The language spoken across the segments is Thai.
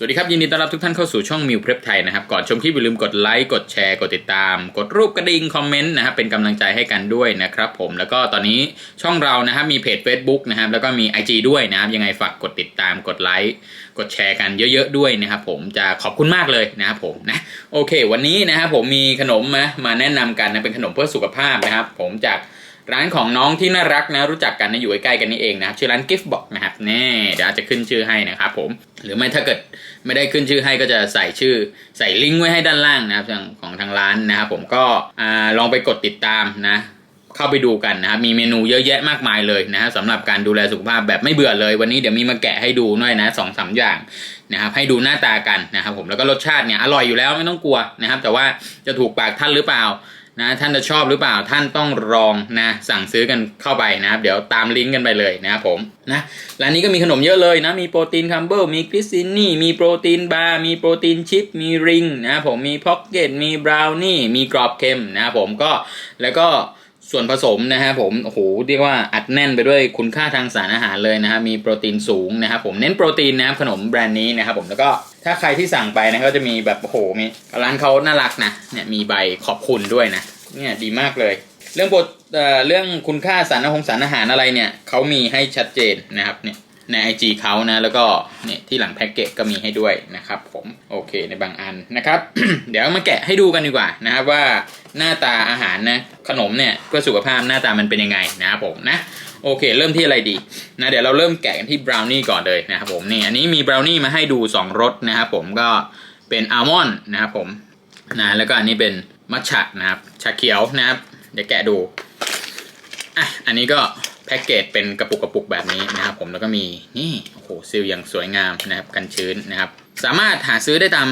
สวัสดีครับ ยินดีต้อนรับทุกท่านเข้าสู่ช่องมิวเพร p ไทยนะครับ ก่อนชมคลิปอย่าลืมกดไลค์กดแชร์กดติดตาม กดรูปกระดิ่งคอมเมนต์นะครับเป็นกำลังใจให้กันด้วยนะครับผมแล้วก็ตอนนี้ช่องเรานะครับมีเพจ Facebook นะครับแล้วก็มี IG ด้วยนะครับยังไงฝากกดติดตามกดไลค์กดแชร์กันเยอะๆด้วยนะครับผมจะขอบคุณมากเลยนะครับผมนะโอเค วันนี้นะครับผมมีขนมมามาแนะนำกันนะเป็นขนมเพื่อสุขภาพนะครับผมจาก ร้านของน้องที่น่ารักนะรู้จักกันนะอยู่ใกล้ๆกันนี่เองนะครับชื่อร้าน Gift Box นะครับแน่เดี๋ยวอาจจะขึ้นชื่อให้นะครับผมหรือไม่ถ้าเกิดไม่ได้ขึ้นชื่อให้ก็จะใส่ชื่อใส่ลิงก์ไว้ให้ด้านล่างนะครับของทางร้านนะครับผมก็ลองไปกดติดตามนะเข้าไปดูกันนะครับ มีเมนูเยอะแยะมากมายเลยนะฮะสำหรับการดูแลสุขภาพแบบไม่เบื่อเลย วันนี้เดี๋ยวมีมาแกะให้ดูหน่อยนะสองสามอย่างนะครับ ให้ดูหน้าตากันนะครับผม แล้วก็รสชาติเนี่ยอร่อยอยู่แล้วไม่ต้องกลัวนะครับ แต่ว่าจะถูกปากท่านหรือเปล่า นะท่านจะชอบหรือเปล่าท่านต้องลองนะสั่งซื้อกันเข้าไปนะครับเดี๋ยวตามลิงก์กันไปเลยนะครับผมนะร้านนี้ก็มีขนมเยอะเลยนะมีโปรตีนคัมเบิลมีคริสตินี่มีโปรตีนบาร์มีโปรตีนชิพมีริงนะผมมีพ็อกเก็ตมีบราวนี่มีกรอบเค็มนะผมก็แล้วก็ส่วนผสมนะครับผมโอ้โหเรียกว่าอัดแน่นไปด้วยคุณค่าทางสารอาหารเลยนะครับมีโปรตีนสูงนะครับผมเน้นโปรตีนนะครับขนมแบรนด์นี้นะครับผมแล้วก็ ถ้าใครที่สั่งไปนะก็จะมีแบบโอ้โหมีร้านเขาน่ารักนะเนี่ยมีใบขอบคุณด้วยนะเนี่ยดีมากเลย เรื่องโปรเอ่อเรื่องคุณค่าสารอาหงสารอาหารอะไรเนี่ยเขามีให้ชัดเจนนะครับเนี่ยใน IG เขานะแล้วก็เนี่ยที่หลังแพ็กเกจก็มีให้ด้วยนะครับผมโอเคในบางอันนะครับ เดี๋ยวมาแกะให้ดูกันดีกว่านะครับว่าหน้าตาอาหารนะขนมเนี่ยเพื่อสุขภาพหน้าตามันเป็นยังไงนะครับผมนะ โอเค เริ่มที่อะไรดีนะเดี๋ยวเราเริ่มแกะกันที่บราวนี่ก่อนเลยนะครับผมนี่อันนี้มีบราวนี่มาให้ดู 2รสนะครับผมก็เป็นอัลมอนด์นะครับผมนะแล้วก็อันนี้เป็นมัทฉะนะครับชาเขียวนะครับ เดี๋ยวแกะดูอะอันนี้ก็แพ็กเกจเป็นกระปุกกระปุกแบบนี้นะครับผมแล้วก็มีนี่โอ้โหซีลอย่างสวยงามนะครับกันชื้นนะครับสามารถหาซื้อได้ตาม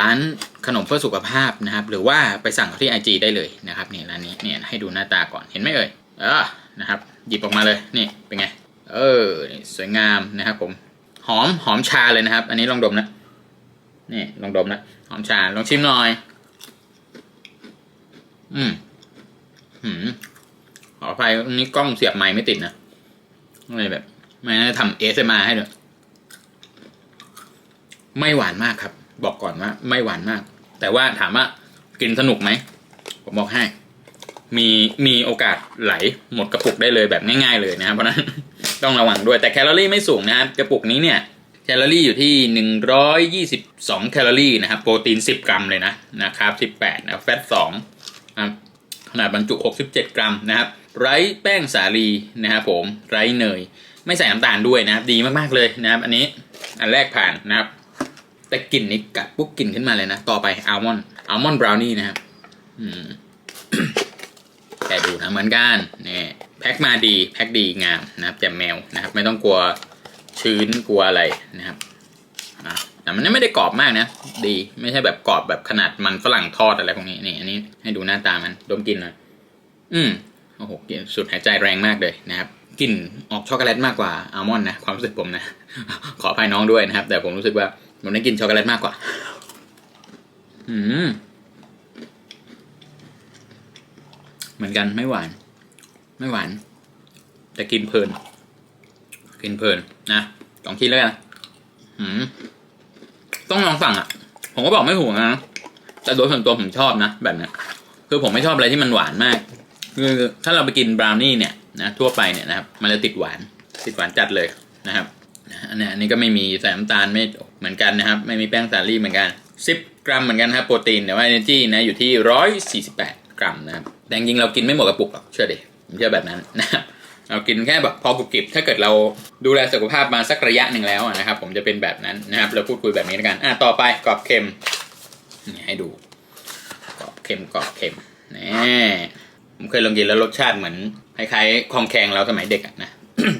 ร้านขนมเพื่อสุขภาพนะครับ หรือว่าไปสั่งที่ IG ได้เลยนะครับนี่ร้านนี้เนี่ยให้ดูหน้าตาก่อนเห็นไหมเอ่ยเออ นะครับ หยิบออกมาเลยนี่เป็นไง เออสวยงามนะครับผมหอมหอมชาเลยนะครับ อันนี้ลองดมนะนี่ลองดมนะหอมชาลองชิมหน่อย อืมหืมขออภัยอันนี้กล้องเสียบไมค์ไม่ติดนะเลยแบบ ไม่น่าจะทำเอสมาให้ด้วยไม่หวานมากครับ บอกก่อนว่า ไม่หวานมาก แต่ว่าถามว่ากินสนุกไหม ผมบอกให้ มีมีโอกาสไหลหมดกระปุกได้เลยแบบง่ายๆเลยนะครับเพราะนั้นต้องระวังด้วยแต่แคลอรี่ไม่สูงนะครับกระปุกนี้เนี่ยแคลอรี่อยู่ที่ 122 แคลอรี่นะครับโปรตีน 10 กรัมเลยนะนะครับ18นะแฟต2นะครับขนาดบรรจุ 67 กรัมนะครับไร้แป้งสาลีนะครับผมไร้เนย ไม่ใส่น้ำตาลด้วยนะครับดีมากๆเลยนะครับ อันนี้อันแรกผ่านนะครับ แต่กลิ่นนี้กัดปุ๊บกลิ่นขึ้นมาเลยนะ ต่อไปอัลมอนด์อัลมอนด์บราวนี่นะครับอืม แต่ดูนะเหมือนกันนี่แพ็คมาดีแพ็คดีงามนะครับแจ่มแมวนะครับ ไม่ต้องกลัวชื้นกลัวอะไรนะครับแต่มันไม่ได้กรอบมากนะ ดีไม่ใช่แบบกรอบแบบขนาดมันฝรั่งทอดอะไรพวกนี้นี่อันนี้ให้ดูหน้าตามันดมกลินหน่อยอืมโอ้โหกลิ่นสุดหายใจแรงมากเลยนะครับกลิ่นออกช็อกโกแลตมากกว่าอัลมอนด์นะความรู้สึกผมนะ ขออภัยน้องด้วยนะครับ แต่ผมรู้สึกว่าผมได้กินช็อกโกแลตมากกว่า อืม เหมือนกันไม่หวาน ไม่หวาน แต่กินเพลิน กินเพลินนะลองคิดแล้วกันอืมต้องลองสั่งอะ ผมก็บอกไม่ถูกนะแต่โดยส่วนตัวผมชอบนะแบบนี้คือผมไม่ชอบอะไรที่มันหวานมาก คือถ้าเราไปกินบราวนี่เนี่ยนะทั่วไปเนี่ยนะครับ มันจะติดหวาน ติดหวานจัดเลยนะครับอันนี้อันนี้ก็ไม่มีใส่น้ำตาลไม่เหมือนกันนะครับ ไม่มีแป้งสาลี่เหมือนกัน10 กรัมเหมือนกันครับโปรตีนแต่ว่า energy นะอยู่ที่ 148 กรัมนะครับ แต่จริงเรากินไม่หมดกระปุกหรอกเชื่อดิผมเชื่อแบบนั้นนะครับเรากินแค่แบบพอกรุบกริบถ้าเกิดเราดูแลสุขภาพมาสักระยะหนึ่งแล้วนะครับ ผมจะเป็นแบบนั้นนะครับเราพูดคุยแบบนี้แล้วกันอะต่อไปกรอบเค็มนี่ให้ดูกรอบเค็มกรอบเค็มนี่ผมเคยลองกินแล้วรสชาติเหมือนคล้ายๆคองแคงเราสมัยเด็กนะ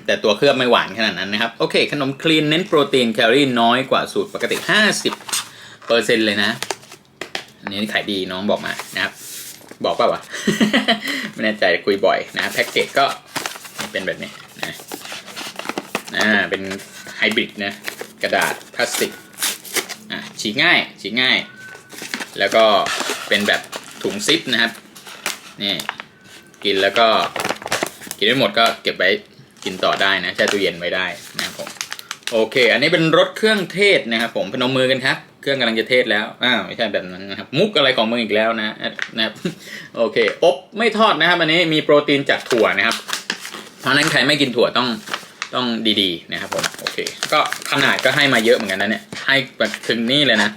แต่ตัวเคลือบไม่หวานขนาดนั้นนะครับ โอเค ขนมคลีนเน้นโปรตีนแคลอรี่น้อยกว่าสูตรปกติ 50เปอร์เซ็นต์เลยนะอันนี้ขายดีน้องบอกมานะครับ บอกเปล่าวะไม่แน่ใจคุยบ่อยนะแพ็กเกจก็เป็นแบบนี้นะอ่าเป็นไฮบริดนะกระดาษพลาสติกอะฉีกง่ายฉีกง่าย แล้วก็เป็นแบบถุงซิปนะครับนี่กินแล้วก็กินไม่หมดก็เก็บไว้กินต่อได้นะแช่ตู้เย็นไว้ได้นะครับผมโอเค อันนี้เป็นรสเครื่องเทศนะครับผมพนมมือกันครับเค รื่องกำลังจะเทศแล้วอ้าวไม่ใช่แบบนั้นนะครับ มุกอะไรของมึงอีกแล้วนะนะครับโอเค อบไม่ทอดนะครับอันนี้มีโปรตีนจากถั่วนะครับ เพราะนั้นใครไม่กินถั่วต้องต้องดีๆนะครับผมโอเค ก็ขนาดก็ให้มาเยอะเหมือนกันนะเนี่ย ให้แบบถึงนี่เลยนะ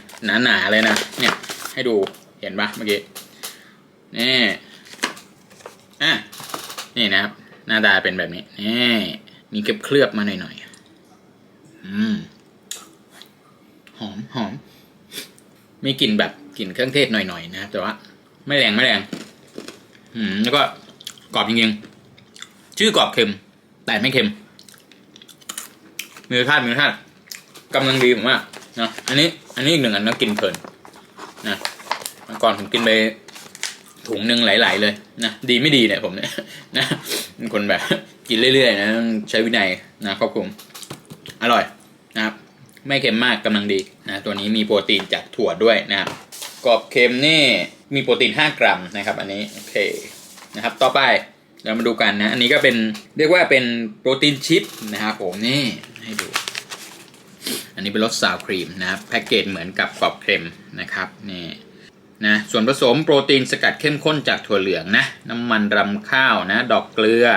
หนาๆเลยนะเนี่ยให้ดูเห็นปะเมื่อกี้นี่อะนี่นะครับ หน้าตาเป็นแบบนี้นี่มีเคลือบเคลือบมาหน่อยๆอืมหอมหอม มีกลิ่นแบบกลิ่นเครื่องเทศหน่อยๆนะครับแต่ว่าไม่แรงไม่แรง อืมแล้วก็กรอบจริงๆ ชื่อกรอบเค็ม แต่ไม่เค็ม มีรสชาติมีรสชาติกำลังดีผมว่านะอันนี้ อันนี้อีกหนึ่งอันนะกินเพลินนะมก่อนผมกินไปถุงหนึ่งไหลๆเลยนะดีไม่ดีเนี่ยผมเนี่ยนะเป็นคนแบบกินเรื่อยๆนะใช้วินัยนะควบคุมอร่อย ไม่เค็มมากกำลังดีนะตัวนี้มีโปรตีนจากถั่วด้วยนะครับกรอบเค็มนี่มีโปรตีน 5 กรัมนะครับ อันนี้โอเคนะครับ ต่อไปเรามาดูกันนะ อันนี้ก็เป็นเรียกว่าเป็นโปรตีนชิพนะครับผมนี่ให้ดู อันนี้เป็นรสซาวครีมนะครับแพ็กเกจเหมือนกับกรอบเค็มนะครับนี่นะส่วนผสมโปรตีนสกัดเข้มข้นจากถั่วเหลืองนะ น้ำมันรำข้าวนะ ดอกเกลือ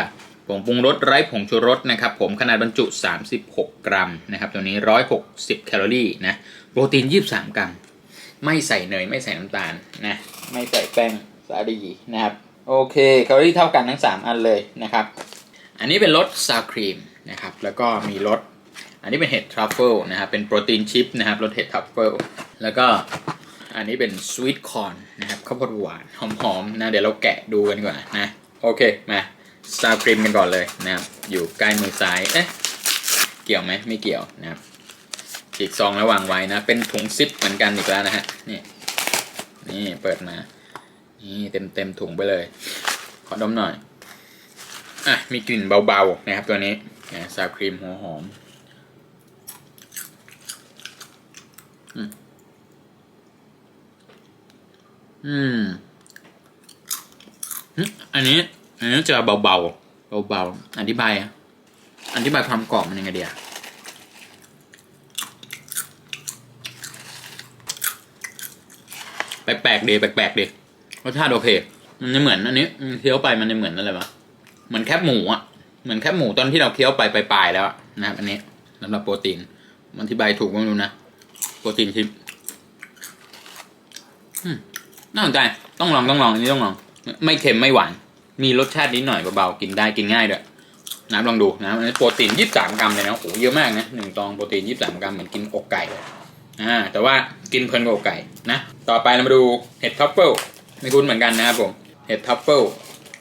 ผงปรุงรสไร้ผงชูรสนะครับผมขนาดบรรจุ 36 กรัมนะครับตัวนี้ 160 แคลอรี่นะโปรตีน 23 กรัม ไม่ใส่เนยไม่ใส่น้ำตาลนะไม่ใส่แป้งสาลีนะครับโอเคแคลอรี่เท่ากันทั้ง 3 อันเลยนะครับอันนี้เป็นรสซาวครีมนะครับแล้วก็มีรสอันนี้เป็นเห็ดทรัฟเฟิลนะครับเป็นโปรตีนชิพนะครับรสเห็ดทรัฟเฟิลแล้วก็อันนี้เป็นสวีทคอร์นนะครับข้าวโพดหวานหอมๆนะเดี๋ยวเราแกะดูกันกว่านะโอเคมา ซาวครีมกันก่อนเลยนะครับ อยู่ใกล้มือซ้ายเอ๊ะเกี่ยวไหมไม่เกี่ยวนะครับฉีกซองแล้ววางไว้นะ เป็นถุงซิปเหมือนกันอีกแล้วนะฮะนี่นี่เปิดมา นี่เต็มเต็มถุงไปเลย ขอดมหน่อย อะ มีกลิ่นเบาๆนะครับตัวนี้นะซาวครีมหัวหอมอืมอืมอันนี้ อันนี้จะเบาๆเบาๆอธิบายอธิบายความกรอบมันยังไงเดียแปลกๆดีแปลกๆดีรสชาติโอเค มันจะเหมือนอันนี้เคี้ยวไปมันจะเหมือนอะไรวะเหมือนแคบหมูอะเหมือนแคบหมูตอนที่เราเคี้ยวไปปลายๆแล้วนะครับอันนี้สำหรับโปรตีนมันอธิบายถูกไม่รู้นะโปรตีนชิปอืมน่าสนใจต้องลองต้องลองอันนี้ต้องลอง ไม่เค็มไม่หวาน มีรสชาตินิดหน่อยเบาๆกินได้กินง่ายด้วยนะลองดูนะอันนี้โปรตีนยี่สิบสามกรัมเลยนะโอ้โหเยอะมากนะหนึ่งตองโปรตีนยี่สิบสามกรัมเหมือนกินอกไก่เลยอ่าแต่ว่ากินเพลินกว่าอกไก่นะต่อไปเรามาดูเห็ดทัฟเฟิลไม่คุ้นเหมือนกันนะครับผมเห็ดทัฟเฟิล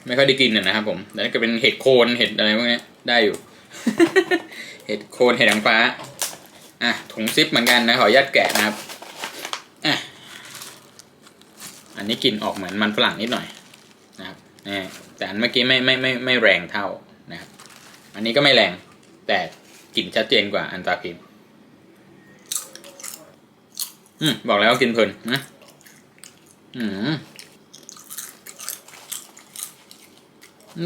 ไม่ค่อยได้กินนะนะครับผมแต่ถ้ก็เป็นเห็ดโคนเห็ดอะไรพวกนี้ได้อยู่ เห็ดโคนเห็ดหางฟ้าอะถุงซิปเหมือนกันนะขออนุญาตแกะนะครับอะอันนี้กลิ่นออกเหมือนมันฝรั่งนิดหน่อย นะแต่อันเมื่อกี้ไม่ไม่ไม่ไม่แรงเท่านะครับอันนี้ก็ไม่แรงแต่กลิ่นชัดเจนกว่าอันตาพิมอืมบอกแล้วกินเพลินนะอืม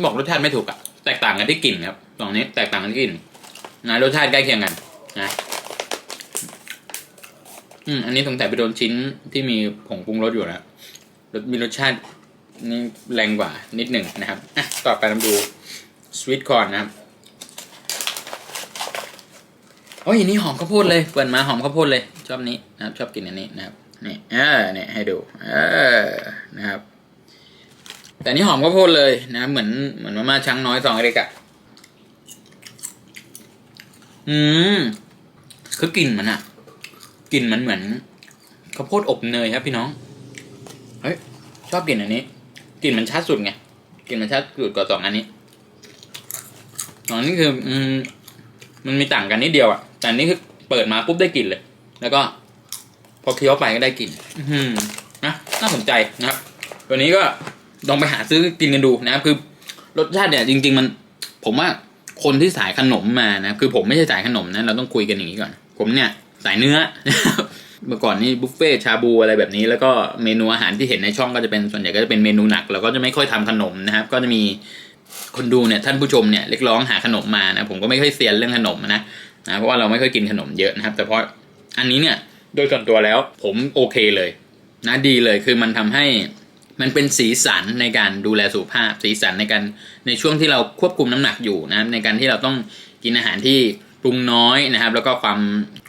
บอกรสชาติไม่ถูกอะแตกต่างกันที่กลิ่นครับสองนี้แตกต่างกันที่กลิ่นนะรสชาติใกล้เคียงกันนะอืมอันนี้สงสัยไปโดนชิ้นที่มีผงปรุงรสอยู่นะมีรสชาติ นี่แรงกว่านิดหนึ่งนะครับอะต่อไปเราดูสวีทคอร์นนะครับโอ้ยอันนี้หอมข้าวโพดเลยเปิดมาหอมข้าวโพดเลย ชอบนี้นะครับ ชอบกินอันนี้นะครับนี่เออเนี่ยให้ดูเออนะครับ แต่นนี้หอมข้าวโพดเลยนะเหมือนเหมือนมาม่าช้างน้อยสองเล็กอะอืมคือกลิ่นมันอะกลิ่นมันเหมือนข้าวโพดอบเนยครับพี่น้อง เฮ้ย ชอบกลิ่นอันนี้ กลิ่นมันชัดสุดไงกลิ่นมันชัดสุดกว่าสองอันนี้สองอันนี้คือ อืม มันมีต่างกันนิดเดียวอะแต่อันนี้คือเปิดมาปุ๊บได้กลิ่นเลย แล้วก็ พอเคี้ยวไปก็ได้กลิ่นอื้อหือนะน่าสนใจนะครับ ตัวนี้ก็ลองไปหาซื้อกินกันดูนะครับ คือรสชาติเนี่ยจริง ๆ มัน ผมว่าคนที่สายขนมมานะคือผมไม่ใช่สายขนมนะเราต้องคุยกันอย่างนี้ก่อน ผมเนี่ย สายเนื้อ เมื่อก่อนนี่บุฟเฟ่ชาบูอะไรแบบนี้ แล้วก็เมนูอาหารที่เห็นในช่องก็จะเป็นส่วนใหญ่ก็จะเป็นเมนูหนักเราก็จะไม่ค่อยทำขนมนะครับ ก็จะมีคนดูเนี่ยท่านผู้ชมเนี่ยเรียกร้องหาขนมมานะผมก็ไม่ค่อยเซียนเรื่องขนมนะนะเพราะว่าเราไม่ค่อยกินขนมเยอะนะครับ แต่เพออันนี้เนี่ยโดยส่วนตัวแล้วผมโอเคเลยนะดีเลยคือมันทำให้มันเป็นสีสันในการดูแลสุขภาพ สีสันในการในช่วงที่เราควบคุมน้ำหนักอยู่นะครับในการที่เราต้องกินอาหารที่ปรุงน้อยนะครับ แล้วก็ความ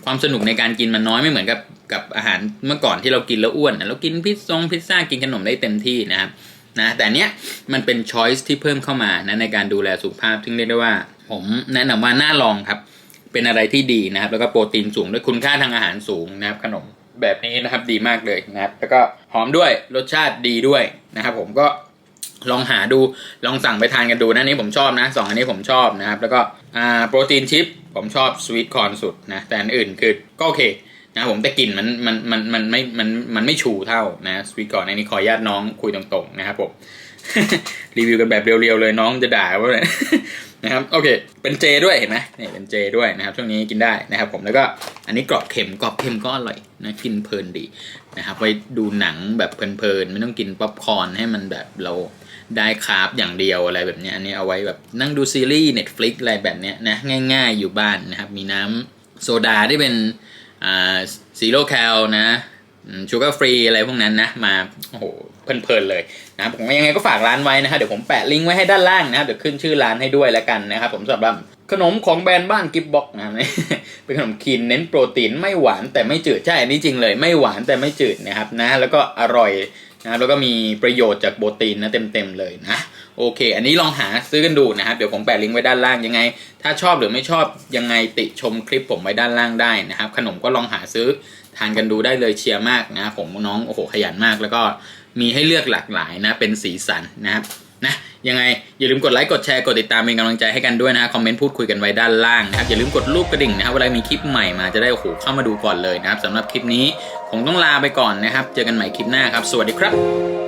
ความสนุกในการกินมันน้อยไม่เหมือนกับ กับอาหารเมื่อก่อนที่เรากินแล้วอ้วนนะเรากินพิซซ่งพิซซ่ากินขนมได้เต็มที่นะครับนะแต่เนี้ยมันเป็นช้อยส์ที่เพิ่มเข้ามานะในการดูแลสุขภาพซึ่งเรียกได้ว่า ผมแนะนำว่าน่าลองครับ เป็นอะไรที่ดีนะครับ แล้วก็โปรตีนสูงด้วยคุณค่าทางอาหารสูงนะครับขนมแบบนี้นะครับดีมากเลยนะครับ แล้วก็หอมด้วยรสชาติดีด้วยนะครับ ผมก็ลองหาดูลองสั่งไปทานกันดูนะนี้ผมชอบนะสองอันนี้ผมชอบนะครับ แล้วก็อ่าโปรตีนชิพผมชอบสวีทคอร์นสุดนะแต่อันอื่นคือก็โอเค นะผมแต่กลิ่นมันมันมันมันไม่มันมันไม่ชูเท่านะสวีทคอนอันนี้ขอญาตน้องคุยตรงๆนะครับผมรีวิวกันแบบเรียวๆเลยน้องจะด่าว่าเลยนะครับโอเคเป็นเจด้วยเห็นไหมนี่เป็นเจด้วยนะครับช่วงนี้กินได้นะครับผมแล้วก็อันนี้กรอบเค็มกรอบเค็มก็อร่อยนะกินเพลินดีนะครับไว้ดูหนังแบบเพลินๆไม่ต้องกินป๊อปคอร์นให้มันแบบเราได้คาร์บอย่างเดียวอะไรแบบนี้อันนี้เอาไว้แบบนั่งดูซีรีส์ Netflix อะไรแบบนี้นะง่าย ๆ อยู่บ้านนะครับมีน้ำโซดาที่เป็น อ่าซีโร่แคลนะชูการ์ฟรีอะไรพวกนั้นนะมาโอ้โหเพลินๆเลยนะผมยังไงก็ฝากร้านไว้นะฮะเดี๋ยวผมแปะลิงก์ไว้ให้ด้านล่างนะครับเดี๋ยวขึ้นชื่อร้านให้ด้วยแล้วกันนะครับผมสำหรับขนมของแบรนด์บ้านกิฟบ็อกนะครับเป็นขนมคีนเน้นโปรตีนไม่หวานแต่ไม่จืดใช่อันนี้จริงเลย ไม่หวานแต่ไม่จืดนะครับนะแล้วก็อร่อย นะครับแล้วก็มีประโยชน์จากโปรตีนนะเต็มๆเลยนะ โอเค อันนี้ลองหาซื้อกันดูนะครับ เดี๋ยวผมแปะลิงก์ไว้ด้านล่างยังไง ถ้าชอบหรือไม่ชอบยังไงติชมคลิปผมไว้ด้านล่างได้นะครับ ขนมก็ลองหาซื้อทานกันดูได้เลยเชียร์มากนะครับผมน้องโอ้โหขยันมาก แล้วก็มีให้เลือกหลากหลายนะเป็นสีสันนะครับ นะยังไงอย่าลืมกดไลค์กดแชร์กดติดตามเป็นกำลังใจให้กันด้วยนะคอมเมนต์พูดคุยกันไว้ด้านล่างนะครับอย่าลืมกดรูปกระดิ่งนะครับเวลามีคลิปใหม่มาจะได้โอ้โหเข้ามาดูก่อนเลยนะครับสำหรับคลิปนี้ผมต้องลาไปก่อนนะครับ เจอกันใหม่คลิปหน้าครับ สวัสดีครับ